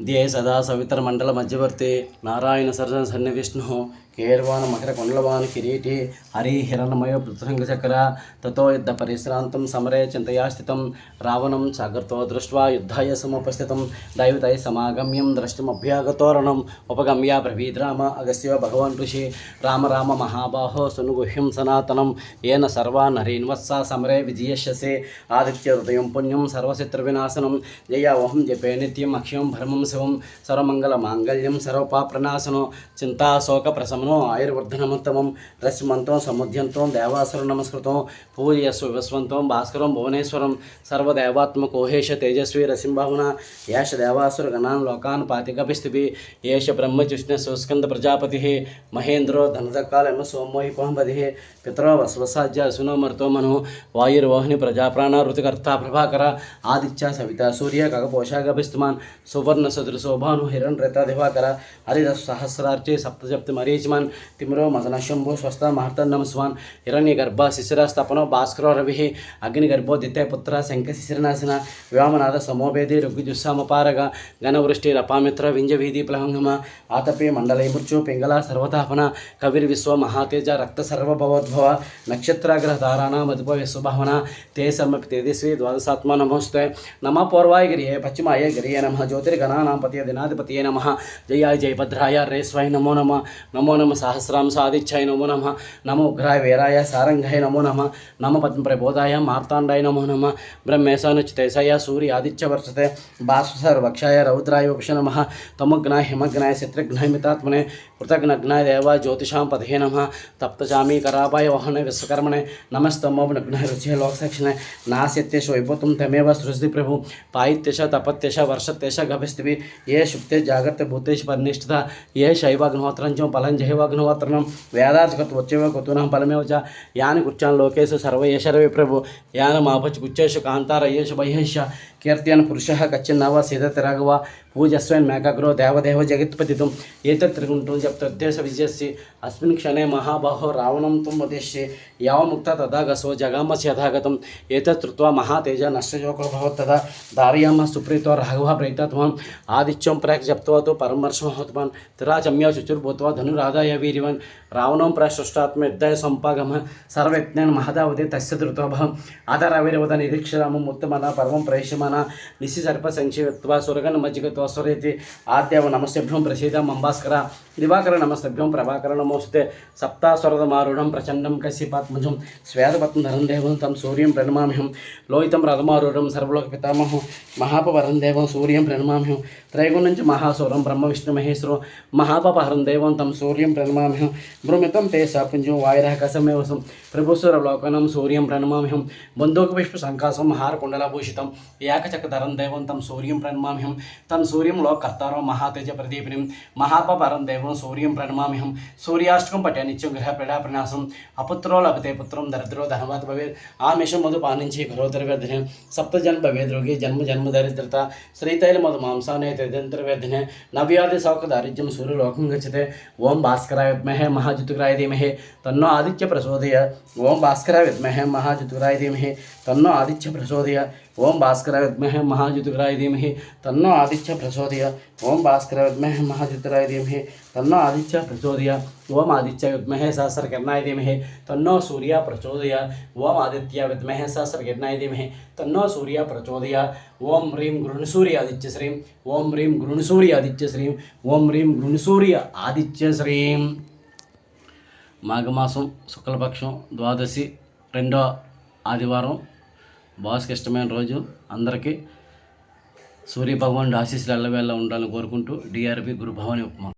They సదా సవితర మండల మధ్యవర్తి నారాయణ సరసన సన్ని విష్ణు కేర్వాణ మకర కొండలవాన కిరీటి హరి హిరణమయ పృథంగ చక్ర తతో యుద్ధ పరిశ్రాంతం సమరే చింతయా స్థితం రావణం సాగర్తో దృష్ట్వా యుద్ధాయ సముపస్థితం దైవతై సమాగమ్యం ద్రష్టుమభ్యాగతోరణం ఉపగమ్య బ్రవీద్ రామ అగస్య భగవాన్ ఋషి రామ రామ మహాబాహో సునుగుహ్యం సనాతనం ఏన సర్వా నరీన్వత్స సమరే విజయస్యసే ఆదిత్య హృదయం పుణ్యం సర్వశత్రు వినాశనం జయ ఓహం జపే నిత్యం అక్షయం భరమం శివం సర్వమంగళ మాంగళ్యం సర్వపాప్రనాశనం చింతాశోక ప్రశమనం ఆయుర్వర్ధనముత్తమం రశ్మంతం సముద్యంతం దేవాసుర నమస్కృతం పూజయస్వ విశ్వంతం భాస్కరం భువనేశ్వరం సర్వదేవాత్మ సర్వదేవాత్మకోహేష తేజస్వి రసింభావన ఏష దేవాసుర గణాన్ లోకాన్ పాతికపిస్తిభి ఏష బ్రహ్మజిష్ణ సుస్కంద ప్రజాపతి మహేంద్రో ధనదకాలమ సోమోహి పహంపతి పితరో వస్వసాధ్య అసునో మరుతో మను వాయుర్వాహిని ప్రజాప్రాణ ఋతుకర్త ప్రభాకర ఆదిత్య సవిత సూర్య కగపోషాగభిస్తుమాన్ సువర్ణ सदृशोभानु हिरण्यताधिवाकरा हरिदसहस्रार्चे सप्तजप्ति मरीचमन्। तिम्रो मदन शम्भो स्वस्ता महर्तन्नम स्वान् हिरण्यगर्भ शिशिरस्तपनो भास्करो रविः। अग्निगर्भो दित्यपुत्र शङ्खशिशिरनाशन व्योमनाद समोभेदि ऋग्जुस्सामपारग घनवृष्टिरपामित्र विञ्जभीदिप्लहङ्गम आतपे मण्डलैमृचु पिङ्गला सर्वतापन। कविर्विश्व महातेज रक्तसर्वभवोद्भव नक्षत्राग्रहधाराणामधिपवे सुभावना ते सम्यक् तेजस्वी द्वादशात्मा नमोस्ते नम पौर्वाय गिरिये। पश्चिमाय गिरिये नम। ज्योतिर्गणान् सेनानां पतये दिनाधिपतये नमः। जयाय रे रेस्वाय नमो नमः। नमो नमः सहस्रां सादिच्छाय नमो नमः। नमो उग्राय वीराय सारंगाय नमो नमः। नम पद्मप्रबोधाय मार्तांडाय नमो नमः। ब्रह्मेशानुचितेशाय सूर्य आदित्य वर्षते बाष्पसर्वक्षाय रौद्राय वक्ष नमः। तमग्नाय हिमग्नाय शत्रुघ्नाय मितात्मने। कृतघ्नघ्नाय देवा ज्योतिषां पतये नमः। तप्तचामी करापाय वाहने विश्वकर्मणे। नमस्तमो नग्नाय रुचिः लोकसक्षणे। नास्यत्येष वैभवं तमेव सृजति प्रभु। पायित्यश, तपत्यश, वर्षत्यश, गभिस्तिभि ఏ శుక్తే జాగ్రత్త భూతేష పరినిష్ఠత ఏ శైవాగ్నోత్రం ఫలం జైవాగ్నోత్రణం వేదార్థకత్ వచ్చేవే కుతూనం ఫలమేవ చ యాని కుర్చాన్ లోకేషు సర్వ ప్రభు యాన మాపచ్ కుచ్చేషు కాంతార యేషు కీర్త్యన్ పురుష కచ్చిన్నావా సీదతి రాఘవ భూజస్వైన్ మేఘగ్రో దేవదేవ జగత్పతితం. ఏతత్ చెప్తే ఉద్దేశ విజయస్సి అస్మిన్ క్షణే మహాబాహో రావణం తుం వదిష్యే యావముక్త తదాగసో గసో యథాగతం. ఏతత్ మహాతేజ నష్టయోగో భవత్ తదా. సుప్రీతో రాఘవ ప్రేతత్వం ఆదిత్యం ప్రాక్ జప్తవతు పరమర్షమహోత్మాన్ తిరాచమ్య శుచుర్భూత్వా ధనురాదాయ వీర్యవన్ రావణం ప్రసృష్టాత్మ యుద్ధాయ సంపాగమ. సర్వయజ్ఞాన్ మహదావతి తస్య ధృతోభం ఆధారవీరవత నిరీక్షరామం ఉత్తమన పరమం ప్రేషమన. నిశి సర్ప సంక్షిప్త్వా సురగణ మజ్జిగత్వ స్వరేతి ఆద్యవ నమస్తభ్యం ప్రసీద మంబాస్కర దివాకర నమస్తభ్యం ప్రభాకర నమోస్తే సప్తాస్వరదమారుఢం ప్రచండం కశ్యపాత్మజం శ్వేతపత్నం ధరం దేవం తం సూర్యం ప్రణమామ్యం లోహితం రథమారూఢం సర్వలోక పితామహం మహాపవరం దేవం సూర్యం ప్రణమామ్యం త్రైగుణంచ మహాసూరం బ్రహ్మ విష్ణు మహేశ్వరం మహాపహరం దేవం తం సూర్యం ప్రణమామ్యం భ్రమితం తే సాపుంజం వాయురః కసమేవసం ప్రభుసురలోకనం సూర్యం ప్రణమామ్యం బంధూక పుష్ప సంకాసం హారకుండలభూషితం ఏకచక్రధరం దేవం తం సూర్యం ప్రణమామ్యం తం సూర్యం లోకర్తారం మహాతేజ ప్రదీపిని మహాపపరం దేవం सूर्य प्रणमा हम सूर्यास्टकम पटे नित्यम गृह प्रणा प्रणासम अपुत्रो लभते पुत्र दरिद्रो धनवाद भवे आमेश मधु पानी गरोधर व्यधन सप्तजन भवे द्रोगे जन्म जन्म दरिद्रता। श्रीतैल मधु मंसाने तेजंत्र व्यधन नव्यादि सौख दारिद्र्यम सूर्य लोकम गचते ओम भास्कर विद्महे महाजुतुराय धीमहे। तन्नो आदित्य प्रचोदय। ओम भास्कर विद्महे महाजुतुराय धीमहे। तन्नो आदित्य प्रसोदय ओम भास्कर विद्महे महाजुतुराय धीमहे। तन्नो आदित्य प्रसोदय ओम भास्कर विद्महे महाजुतुराय धीमहे। మహాజుతురాయ ధీమహి తన్నో ఆదిత్య ప్రచోదయ ఓం ఆదిత్య విద్మహే సహస్రకిరణాయ ధీమహి తన్నో సూర్య ప్రచోదయ ఓం ఆదిత్య విద్మహే సహస్రకిరణాయ ధీమహి తన్నో సూర్య ప్రచోదయ ఓం హ్రీం గృణసూర్య ఆదిత్య శ్రీం ఓం హ్రీం గృణసూర్య ఆదిత్య శ్రీం ఓం హ్రీం గృణసూర్య ఆదిత్య శ్రీం మాఘమాసం శుక్లపక్షం ద్వాదశి రెండో ఆదివారం బాస్కి ఇష్టమైన రోజు అందరికీ సూర్య భగవానుడు ఆశీస్సులు ఎల్లవేళ ఉండాలని కోరుకుంటూ డిఆర్పి గురు భవాని ఉపమా